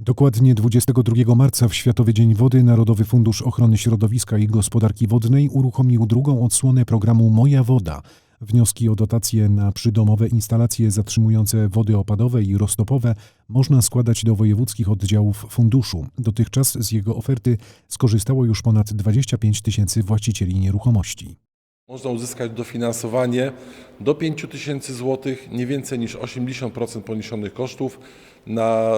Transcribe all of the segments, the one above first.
Dokładnie 22 marca w Światowy Dzień Wody Narodowy Fundusz Ochrony Środowiska i Gospodarki Wodnej uruchomił drugą odsłonę programu Moja Woda. Wnioski o dotacje na przydomowe instalacje zatrzymujące wody opadowe i roztopowe można składać do wojewódzkich oddziałów funduszu. Dotychczas z jego oferty skorzystało już ponad 25 tysięcy właścicieli nieruchomości. Można uzyskać dofinansowanie do 5 tysięcy złotych, nie więcej niż 80% poniesionych kosztów na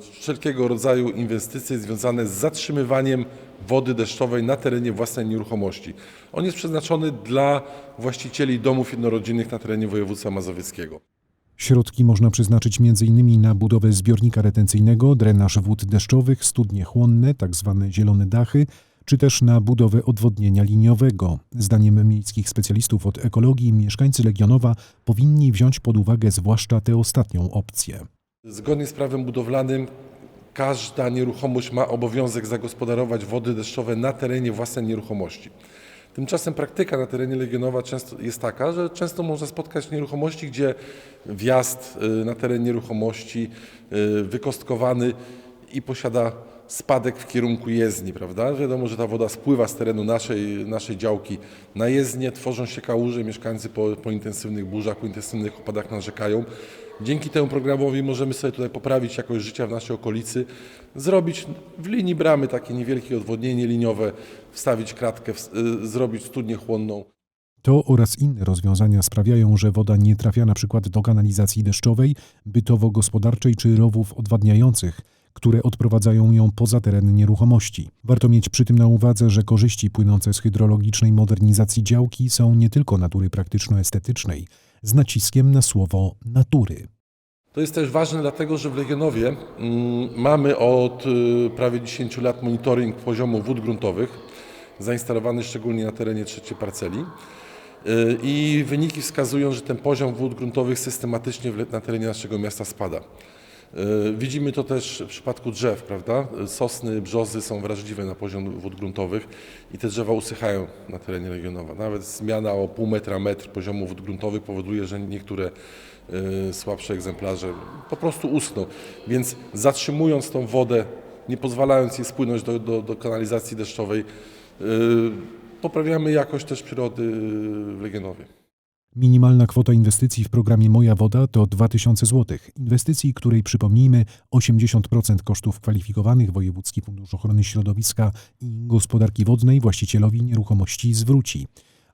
y, wszelkiego rodzaju inwestycje związane z zatrzymywaniem wody deszczowej na terenie własnej nieruchomości. On jest przeznaczony dla właścicieli domów jednorodzinnych na terenie województwa mazowieckiego. Środki można przeznaczyć m.in. na budowę zbiornika retencyjnego, drenaż wód deszczowych, studnie chłonne, tzw. zielone dachy, czy też na budowę odwodnienia liniowego. Zdaniem miejskich specjalistów od ekologii mieszkańcy Legionowa powinni wziąć pod uwagę zwłaszcza tę ostatnią opcję. Zgodnie z prawem budowlanym każda nieruchomość ma obowiązek zagospodarować wody deszczowe na terenie własnej nieruchomości. Tymczasem praktyka na terenie Legionowa często jest taka, że często można spotkać nieruchomości, gdzie wjazd y, na teren nieruchomości y, wykostkowany i posiada spadek w kierunku jezdni, prawda? Wiadomo, że ta woda spływa z terenu naszej, naszej działki na jezdnię, tworzą się kałuże, mieszkańcy po, po intensywnych burzach, po intensywnych opadach narzekają. Dzięki temu programowi możemy sobie tutaj poprawić jakość życia w naszej okolicy, zrobić w linii bramy takie niewielkie odwodnienie liniowe, wstawić kratkę, w- y, zrobić studnię chłonną. To oraz inne rozwiązania sprawiają, że woda nie trafia na przykład do kanalizacji deszczowej, bytowo-gospodarczej czy rowów odwadniających, które odprowadzają ją poza teren nieruchomości. Warto mieć przy tym na uwadze, że korzyści płynące z hydrologicznej modernizacji działki są nie tylko natury praktyczno-estetycznej, z naciskiem na słowo natury. To jest też ważne dlatego, że w Legionowie mm, mamy od y, prawie 10 lat monitoring poziomu wód gruntowych, zainstalowany szczególnie na terenie trzeciej parceli. Y, I wyniki wskazują, że ten poziom wód gruntowych systematycznie na terenie naszego miasta spada. Y, Widzimy to też w przypadku drzew, prawda? Sosny, brzozy są wrażliwe na poziom wód gruntowych i te drzewa usychają na terenie Legionowa. Nawet zmiana o pół metra, metr poziomu wód gruntowych powoduje, że niektóre y, słabsze egzemplarze po prostu uschną. Więc zatrzymując tą wodę, nie pozwalając jej spłynąć do, do, do kanalizacji deszczowej, y, poprawiamy jakość też przyrody w Legionowie. Minimalna kwota inwestycji w programie Moja Woda to 2000 zł. Inwestycji, której przypomnijmy 80% kosztów kwalifikowanych Wojewódzki Fundusz Ochrony Środowiska i Gospodarki Wodnej właścicielowi nieruchomości zwróci.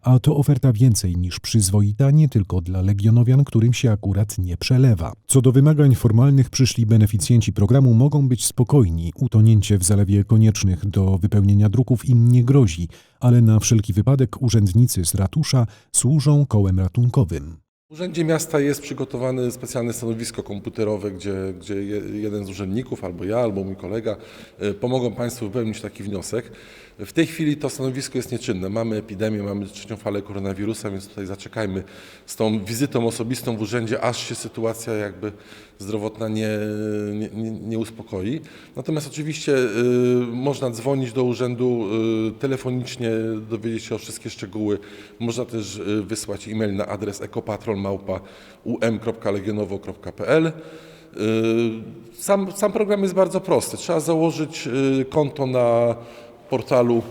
A to oferta więcej niż przyzwoita nie tylko dla legionowian, którym się akurat nie przelewa. Co do wymagań formalnych, przyszli beneficjenci programu mogą być spokojni. Utonięcie w zalewie koniecznych do wypełnienia druków im nie grozi, ale na wszelki wypadek urzędnicy z ratusza służą kołem ratunkowym. W Urzędzie Miasta jest przygotowane specjalne stanowisko komputerowe, gdzie, gdzie je- jeden z urzędników, albo ja, albo mój kolega, y, pomogą Państwu wypełnić taki wniosek. W tej chwili to stanowisko jest nieczynne. Mamy epidemię, mamy trzecią falę koronawirusa, więc tutaj zaczekajmy z tą wizytą osobistą w urzędzie, aż się sytuacja jakby zdrowotna nie, nie, nie, uspokoi. Natomiast oczywiście y, można dzwonić do urzędu y, telefonicznie, dowiedzieć się o wszystkie szczegóły. Można też y, wysłać e-mail na adres ekopatrol.um.legionowo.pl. Y, Sam, sam program jest bardzo prosty. Trzeba założyć y, konto na portalu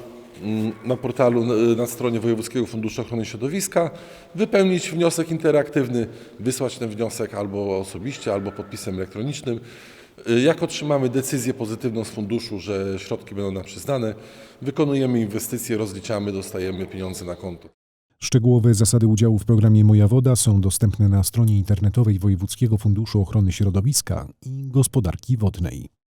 mm, na portalu y, na stronie Wojewódzkiego Funduszu Ochrony Środowiska, wypełnić wniosek interaktywny, wysłać ten wniosek albo osobiście, albo podpisem elektronicznym. Y, Jak otrzymamy decyzję pozytywną z funduszu, że środki będą nam przyznane, wykonujemy inwestycje, rozliczamy, dostajemy pieniądze na konto. Szczegółowe zasady udziału w programie Moja Woda są dostępne na stronie internetowej Wojewódzkiego Funduszu Ochrony Środowiska i Gospodarki Wodnej.